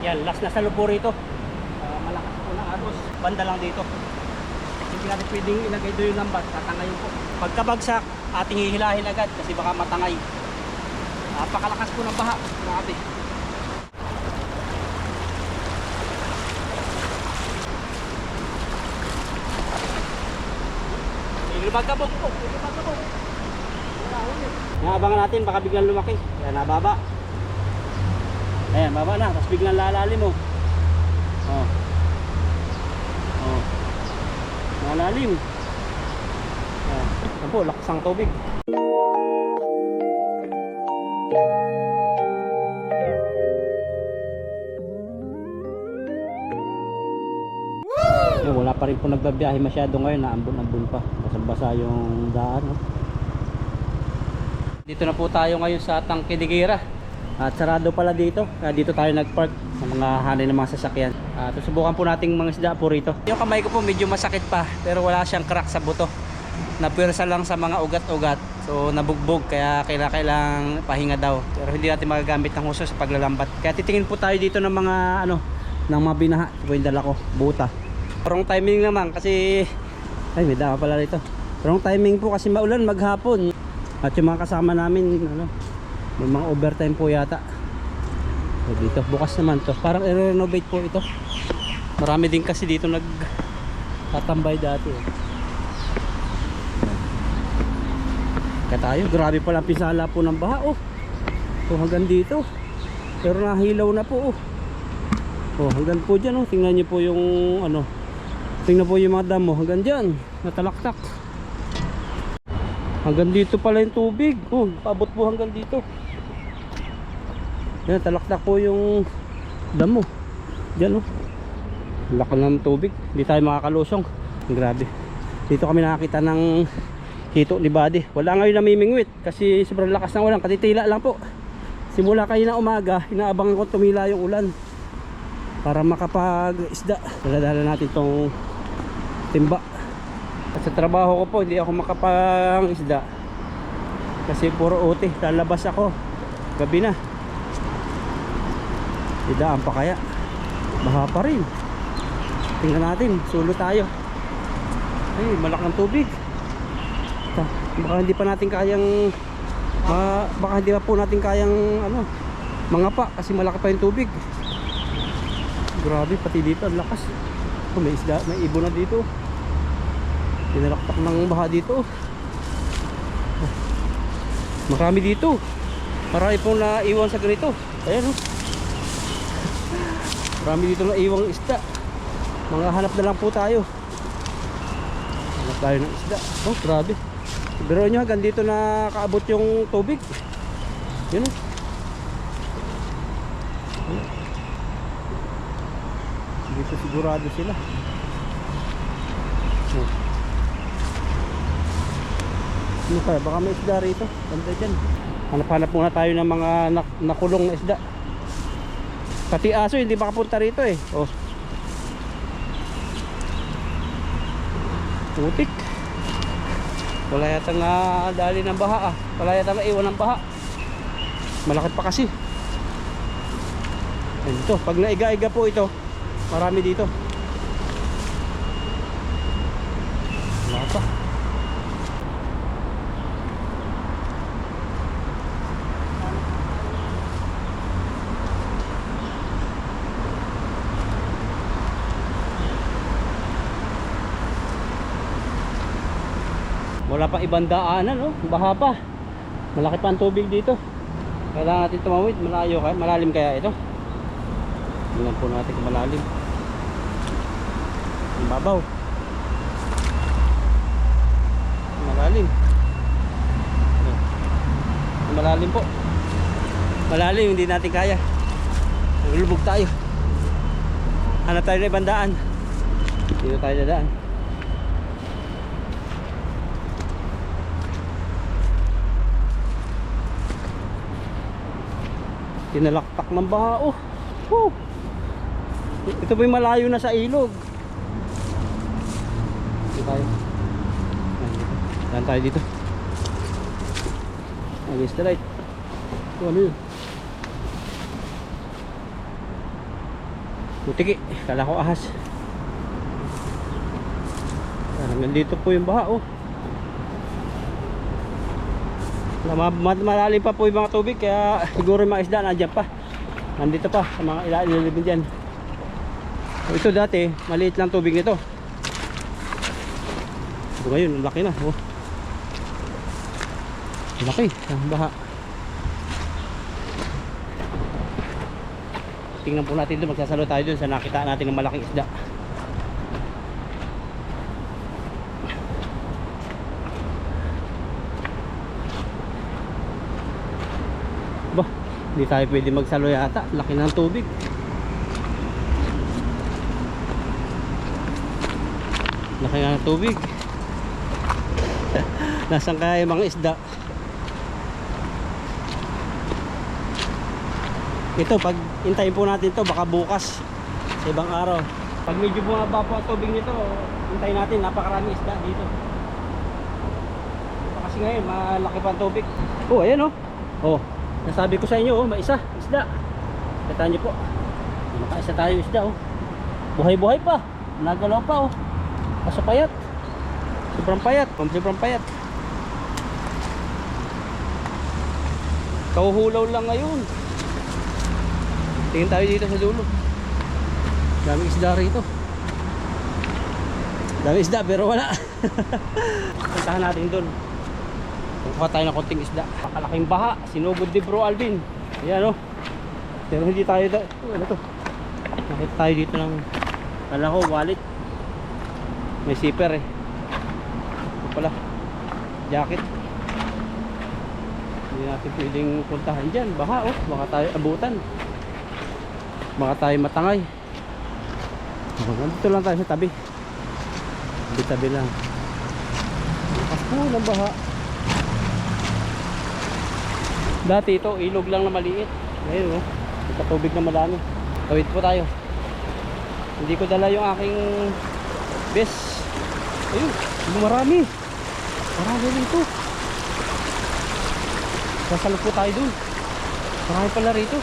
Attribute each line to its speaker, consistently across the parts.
Speaker 1: Yan, last na sa lupo rito. Ah, malakas po na agos. Banda lang dito. Hindi natin pwedeng ilagay doon yung lambat. Tatangayin po. Pagkabagsak, ating hihilahin agad kasi baka matangay. Napakalakas po ng baha. Grabe. Lumagabog po. Lumagabog. Naabangan natin baka biglang lumaki. Yan, nababa. Ayan, baba na. Tapos biglang lalalim mo. Oh. Oh. Lalalim. Ayan. Yan po, lakas ang tubig. Ayun, wala pa rin po nagbabiyahe masyado ngayon. Naambon-ambon pa. Basang-basa yung daan. No? Dito na po tayo ngayon sa Tangkidigira. At sarado pala dito. Kaya dito tayo nagpark sa mga hanay ng mga sasakyan. At susubukan po nating mga isda po rito. Yung kamay ko po medyo masakit pa. Pero wala siyang crack sa buto. Napwersa lang sa mga ugat-ugat. So nabugbog kaya kailangan pahinga daw. Pero hindi natin magagamit ng huso sa paglalambat. Kaya titingin po tayo dito ng mga ano ng mga binaha. Ito po yung dala ko. Buta. Wrong timing naman kasi ay may dama pala rito. Wrong timing po kasi maulan maghapon. At yung mga kasama namin ano may mga overtime po yata. So, dito bukas naman to. Parang i-renovate po ito. Marami din kasi dito nag tatambay dati. eh. Kaya tayo, grabe pala ang pisala po ng baha oh. So hanggang dito. Pero nahilaw na po oh. Oh, hanggang po dyan oh. Tingnan niyo po yung ano. Tingnan po yung mga damo hanggang dyan. Natalaktak. Hanggang dito pala yung tubig. Oh, paabot po hanggang dito. Yan, talaktak po yung damo. Diyan oh. Laki ng tubig. Hindi tayo makakalusong. Grabe. Dito kami nakakita ng hito Buddy. Wala ngayon namimingwit kasi sobrang lakas ng ulan. Katitila lang po. Simula kayo na umaga, inaabangan ko tumila yung ulan para makapag-isda. Daladala natin tong timba. At sa trabaho ko po, hindi ako makapang-isda. Kasi puro uti. Lalabas ako. Gabi na. Idaan pa kaya. Baha pa rin. Tingnan natin. Sulo tayo. Ay, malakang tubig. Ta- Baka hindi pa natin kayang ma, baka hindi pa po natin kayang ano, mga pa kasi malaki pa yung tubig. Grabe, pati dito ang lakas. Oh, may isda, may ibon na dito. Tinalaktak ng baha dito. Oh. Marami dito. Marami pong naiwan sa ganito. Ayan oh. Marami dito na iwang isda. Mga hanap na lang po tayo. Hanap tayo ng isda. Oh, grabe. Pero nyo hanggang dito na kaabot yung tubig. Yun. Dito sigurado sila. Oh. Ano kaya? Baka may isda rito. Banda dyan. Hanap-hanap muna tayo ng mga nak- nakulong na isda. Pati aso hindi makapunta rito eh. Oh. Putik. Wala yata nga dali ng baha ah. Wala yata nga iwan ng baha. Malaki pa kasi. Ito. Pag naiga-iga po ito, marami dito. Wala pa. Wala pang ibang daanan, no? Baha pa. Malaki pa ang tubig dito. Kailangan natin tumawid. Malayo kaya? Malalim kaya ito? Tingnan po natin kung malalim. Babaw. Malalim. Malalim po. Malalim, hindi natin kaya. Lulubog tayo. Hanap tayo ng ibang daan. Dito tayo dadaan. Tinalaktak ng baha. Oh. Woo. Ito po yung malayo na sa ilog. Dito tayo. Ayan tayo dito. Against the light. Oh, ano yun? Butiki, kala ko ahas. Hanggang dito po yung baha oh. Ma- ma- Malalim pa po yung mga tubig kaya siguro yung mga isda nandiyan pa. Nandito pa sa mga ilalim dyan. Ito dati, maliit lang tubig nito. Ito ngayon, laki na. Oh. Laki, ang baha. Tingnan po natin doon, magsasalo tayo doon sa nakita natin ng malaking isda. Ba, hindi tayo pwede magsalo yata. Laki ng tubig. Laki ng tubig. Nasaan kaya mga isda? Ito, pag intayin po natin to baka bukas sa ibang araw. Pag medyo bumaba po ang tubig nito, intayin natin, napakarami isda dito. Ito kasi ngayon, malaki pa ang tubig. Oh, ayan oh. Oh, nasabi ko sa inyo, oh, may isa, isda. Kita niyo po. Makaisa tayo isda oh. Buhay-buhay pa. Nagalaw pa oh. Kaso payat. Sobrang payat. Sobrang payat. Kauhulaw lang ngayon. Tingin tayo dito sa dulo. Daming isda rito. Daming isda pero wala. Puntahan natin doon. Kukuha tayo ng konting isda. Pakalaking baha. Sinugod ni Bro Alvin. Ayan o. Pero hindi tayo da... Oh, ano to? Nakita tayo dito ng... Kala ko, wallet. May zipper eh. Ito pala. Jacket. Hindi natin pwedeng puntahan dyan. Baha oh. Baka tayo abutan. Baka tayo matangay. Oh, Nandito lang tayo sa tabi. Tabi tabi lang. Lakas po ng baha. Dati ito, ilog lang na maliit. Ngayon oh. May patubig na madami. Tawid po tayo. Hindi ko dala yung aking best. Ayun, marami. Marami rito. Sasalo po tayo dun. Marami pala rito.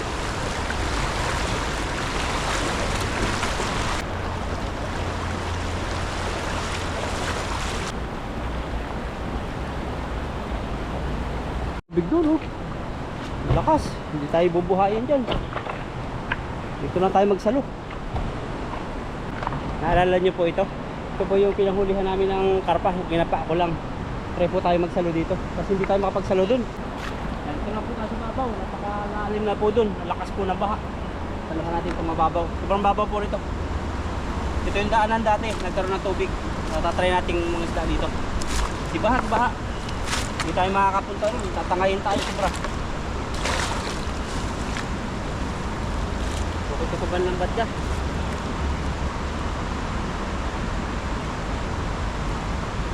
Speaker 1: Big doon oh. Lakas. Hindi tayo bubuhayin dyan. Dito na tayo magsalo. Naalala nyo po ito? Ito po yung pinahulihan namin ng karpa. Ginapa ko lang. Try po tayo magsalo dito. Kasi hindi tayo makapagsalo dun. Ito na po tayo sa babaw. Napakalalim na po dun. Lakas po ng baha. Talaga natin itong mababaw. Sobrang babaw po rito. Ito yung daanan dati. Nagkaroon ng tubig. Tatatry natin mga isda dito. Di baha, baha. Hindi tayo makakapunta rin. Tatangayin tayo sobra. Tukutukuban ng ba't ka?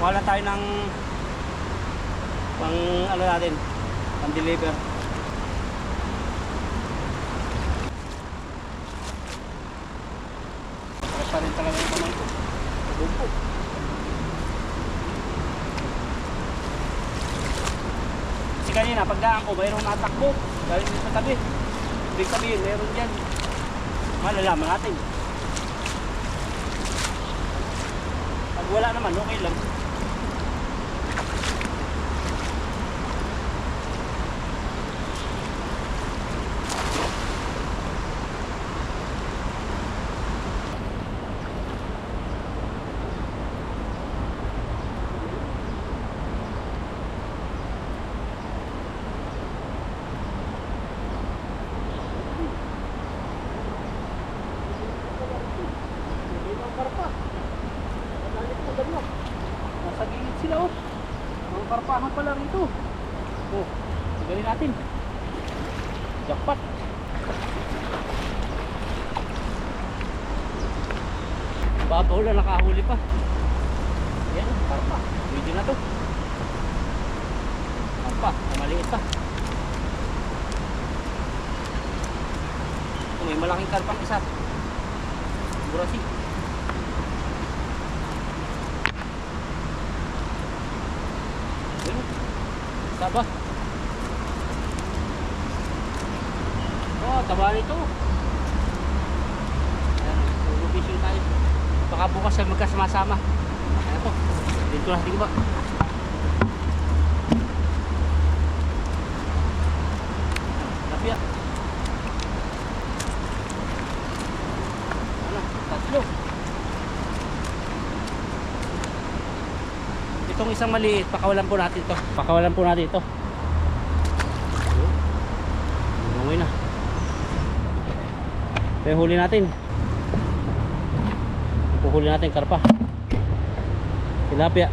Speaker 1: Kuha lang tayo ng pang ano natin, pang deliver. Sarap pa rin talaga yung kamay ko. Bumpo. Kasi kanina, pagdaan ko, mayroong natakbo. Galing sa tabi. Ibig sabihin, meron dyan. Malalaman natin. Pag wala naman, okay lang. Nasa gilid sila oh. Mga pala rito. Oh, tagalin natin. Jackpot. Babaw na nakahuli pa. Yan, karpa. Pwede na to. Karpa, maliit pa. Ito, may malaking karpang isa. Burasi. Ayun. Taba. Oh, taba nito. Ayan, mag-vision tayo. Baka bukas ay magkasama-sama. Ayan po. Dito natin ba? Tapia. Tapia. Itong isang maliit, pakawalan po natin to. Pakawalan po natin ito. Langoy na. Kaya huli natin. Puhuli natin karpa. Tilapia.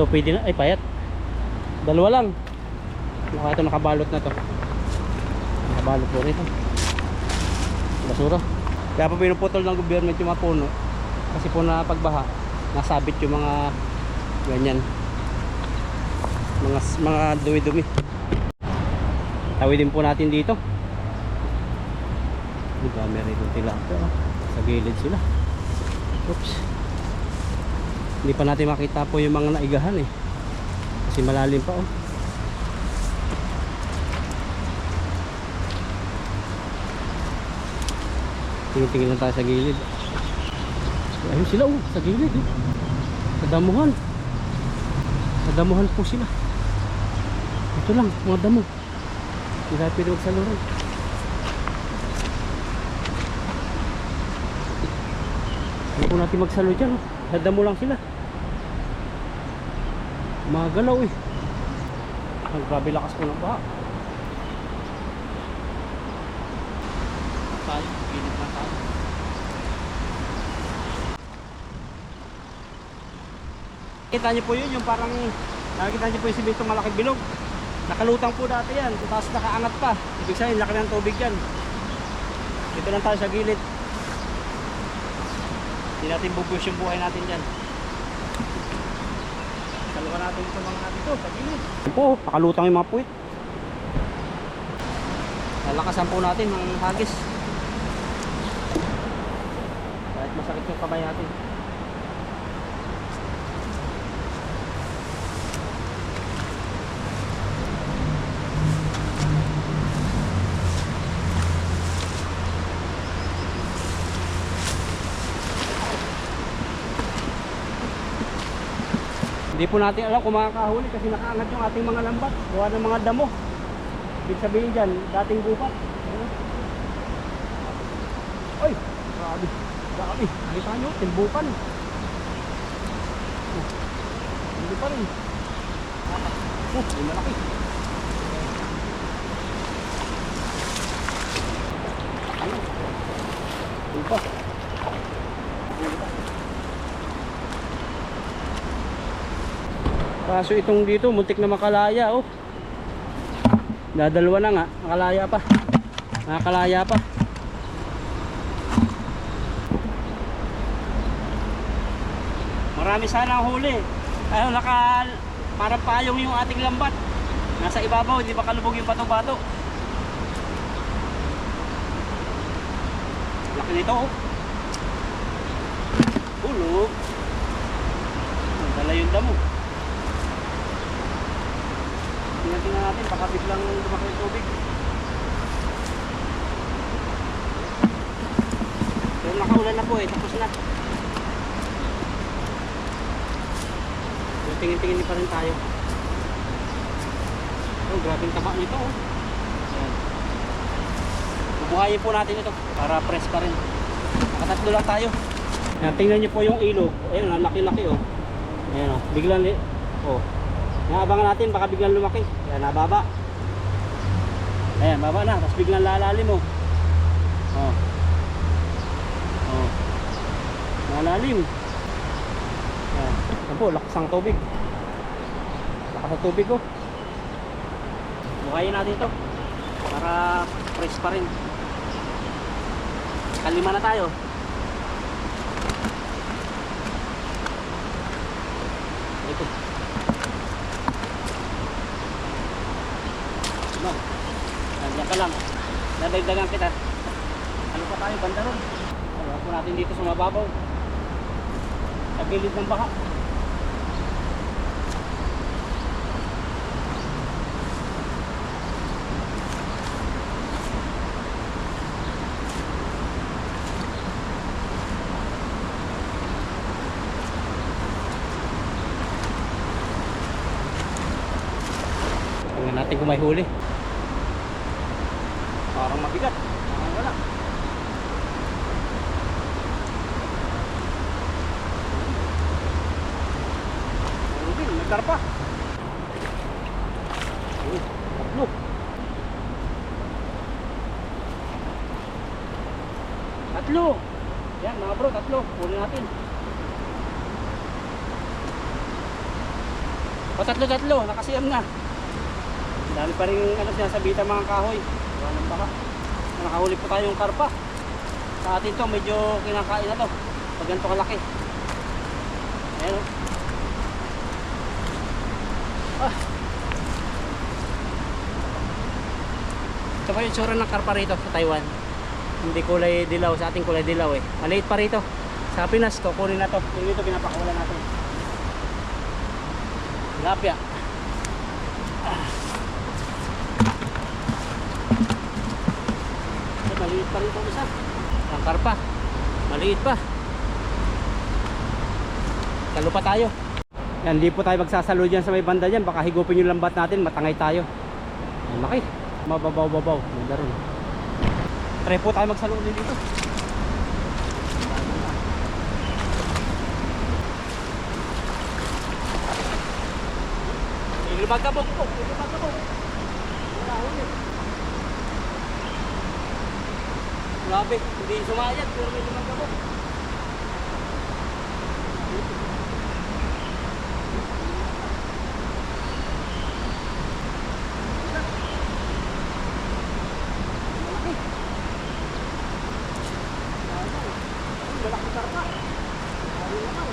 Speaker 1: Ito pwede na. Ay payat. Dalawa lang. Baka ito nakabalot na to. Nakabalot po rito. Basura. Kaya po pinuputol ng gobyerno yung mga puno. Kasi po na pagbaha, nasabit yung mga ganyan. Mga mga dumi-dumi. Tawidin po natin dito. Di ba meron itong tilapia oh. Sa gilid sila Oops Hindi pa natin makita po yung mga naigahan eh Kasi malalim pa oh Tingin-tingin lang tayo sa gilid Ayun sila oh Sa gilid eh Sa damuhan Sa po sila Ito lang mga damo Hindi tayo pwede magsaluran Hindi po natin magsalo dyan. Oh. Hadamo lang sila. Magalaw eh. Ang grabe lakas po ng baha. Tayo, gilid na tayo. Kita niyo po yun, yung parang nakikita niyo po yung simintong malaking bilog. Nakalutang po dati yan, tapos nakaangat pa. Ibig sabihin, laki ng tubig yan. Dito lang tayo sa gilid. Hindi natin bubus yung buhay natin dyan. Dalawa natin ito mga natin ito, sa gilid. Po, pakalutang yung mga puwit. Lalakasan po natin ng hagis. Kahit masakit yung kamay natin. Po natin alam kung makakahuli kasi nakaangat yung ating mga lambat. Gawa ng mga damo. Ibig sabihin dyan, dating gupat. Ay, grabe. Grabe. Nakita nyo, timbukan. Oh, Hindi pa rin. Oh, may malaki. Ano? Hindi pa. Hindi pa. Kaso itong dito, muntik na makalaya oh. Dadalwa na nga, makalaya pa. Nakakalaya pa. Marami sana ang huli. Ayun, naka parang payong yung ating lambat. Nasa ibabaw, hindi ba kalubog yung bato-bato? Laki nito oh. Hulog. Dala yung damo. Tingnan tingnan natin, baka biglang lumaki yung tubig. Pero nakaulan na po eh, tapos na. Tingin-tingin pa rin tayo. Oh, grabe yung taba nito oh. Bubuhayin po natin ito para press pa rin. Nakatatlo lang tayo. Ayan, tingnan niyo po yung ilog. Ayun, laki-laki oh. Ayan oh, biglang li- oh. Naabangan natin baka biglang lumaki. Ayan, nababa. Ayan, baba na. Tapos biglang lalalim oh. Oh. Oh. Lalalim. Ayan. Ayan po, lakas ang tubig. Lakas ang tubig oh. Buhayin natin ito. Para fresh pa rin. Kalima na tayo. Dadagdagan kita. Ano pa tayo, banda ron? Alam po natin dito sa mababaw. Sa gilid ng baka. natin kung may huli. Oh, tatlo. Tatlo. Yan mga bro, tatlo. Huli natin. O tatlo tatlo, nakasiyam na. Dami pa rin ano, sinasabita mga kahoy. Wala nang baka. Nakahuli po tayong karpa. Sa atin to, medyo kinakain na to. Pag ganito kalaki. Ayan o. Ito pa yung tsura ng karpa rito sa Taiwan. Hindi kulay dilaw, sa ating kulay dilaw eh. Maliit pa rito. Sa Pinas, kukunin na to. Yung dito pinapakawalan natin. Tilapia. Ay, maliit pa rin itong isa. Ang karpa. Maliit pa. Talo pa tayo. Yan, hindi po tayo magsasalo dyan sa may banda dyan. Baka higupin yung lambat natin, matangay tayo. Ang laki. Mababaw-babaw. Manda rin. Try po tayo magsalo ulit dito. Lumagabog po. Lumagabog. Wala ulit. Grabe, hindi sumayad pero may lumagabog. Malaki. Ay, malaki karpa. Ay, lakaw.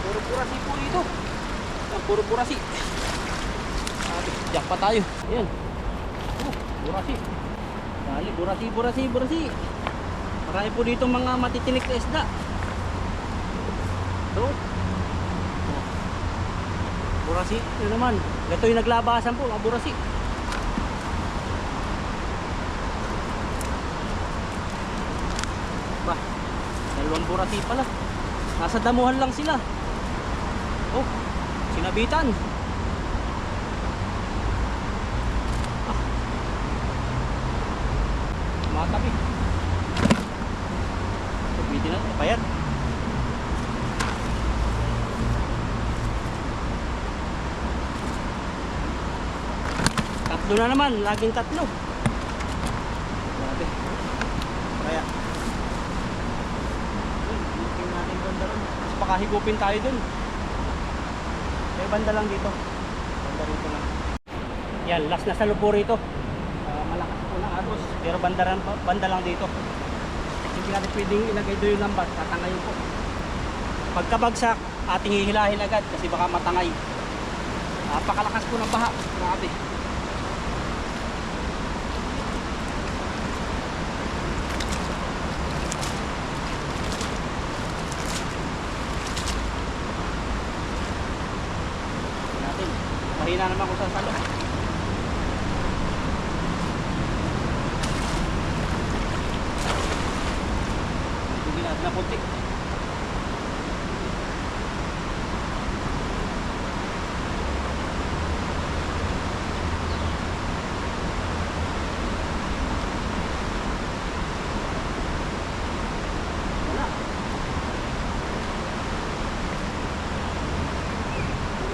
Speaker 1: Puro burasi po dito. Yan, puro burasi. Sabi, diyak pa tayo. Ayan. Oh, burasi. Dali, burasi, burasi, burasi. Marami po dito mga matitinik na isda. Ito. Oh. Burasi, ito naman. Ito yung naglabasan po, mga burasi. Ba, dalawang burasi pala. Nasa damuhan lang sila. Oh, sinabitan. Matabi. Pwede na, payat. Tatlo na naman, laging tatlo. Grabe. Kaya. Tingnan natin banda ron. Mas pakahigupin tayo dun. May banda lang dito. Banda rito lang. Yan, last na sa lupo rito. Ah, malakas po na agos. Pero banda, ran- banda lang dito. Hindi natin pwedeng ilagay doon yung lambat. Tatangayin po. Pagkabagsak, ating hihilahin agad kasi baka matangay. Napakalakas po ng baha. Grabe. natin. Mahina naman kung saan salo. Hindi natin na puti. Wala.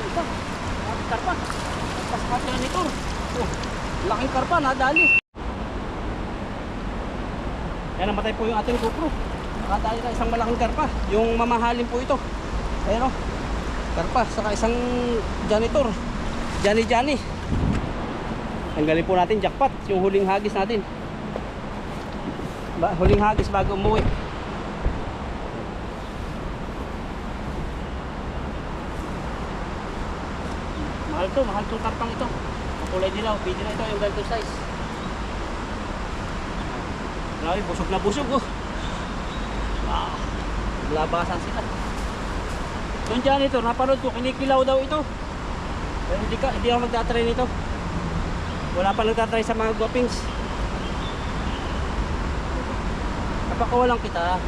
Speaker 1: Ito. Karpa. Paskat yan ito. Oh, laking karpa, nadali. Yan, namatay po yung ating GoPro. Nakadali na isang malaking karpa. Yung mamahalin po ito. Ayan o. Karpa, saka isang janitor. Jani Jani. Tanggalin po natin jackpot. Yung huling hagis natin. Ba, huling hagis bago umuwi. Mahal to, mahal tong karpang ito. Kulay dilaw, pwede na ito yung ganito size. Grabe, busog na busog oh. Labasan sila. Yung janitor, napanood ko, kinikilaw daw ito. Pero hindi, ka, hindi ako magtatry nito. Wala pa nagtatry sa mga guwapings. Napakawalan kita.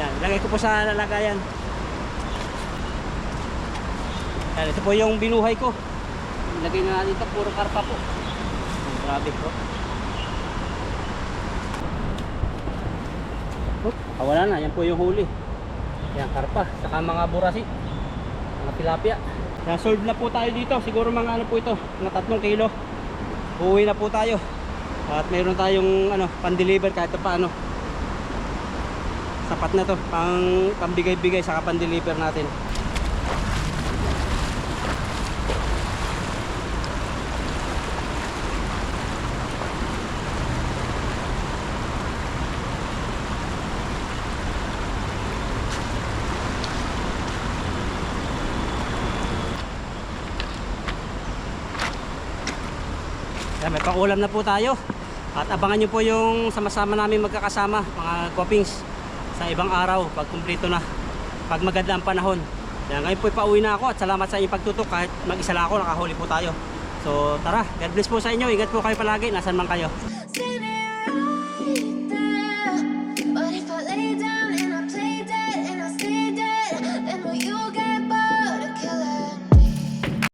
Speaker 1: Yan, lagay ko po sa lalagayan. Yan, ito po yung binuhay ko. Ilagay na natin ito, puro karpa po. Grabe po. Ah, wala na, yan po yung huli. Yan, karpa, saka mga burasi, mga tilapia. Yan, solve na po tayo dito. Siguro mga ano po ito, mga tatlong kilo. Uuwi na po tayo. At mayroon tayong ano, pan-deliver kahit pa ano. Sapat na to, pang pambigay-bigay saka pan-deliver natin. May pangulam na po tayo. At abangan nyo po yung sama-sama namin magkakasama, mga guwapings, sa ibang araw, pag kumplito na, pag maganda ang panahon. Yan, ngayon po pauwi na ako at salamat sa inyong pagtutok kahit mag-isa lang ako, nakahuli po tayo. So tara, God bless po sa inyo, ingat po kayo palagi, nasan man kayo.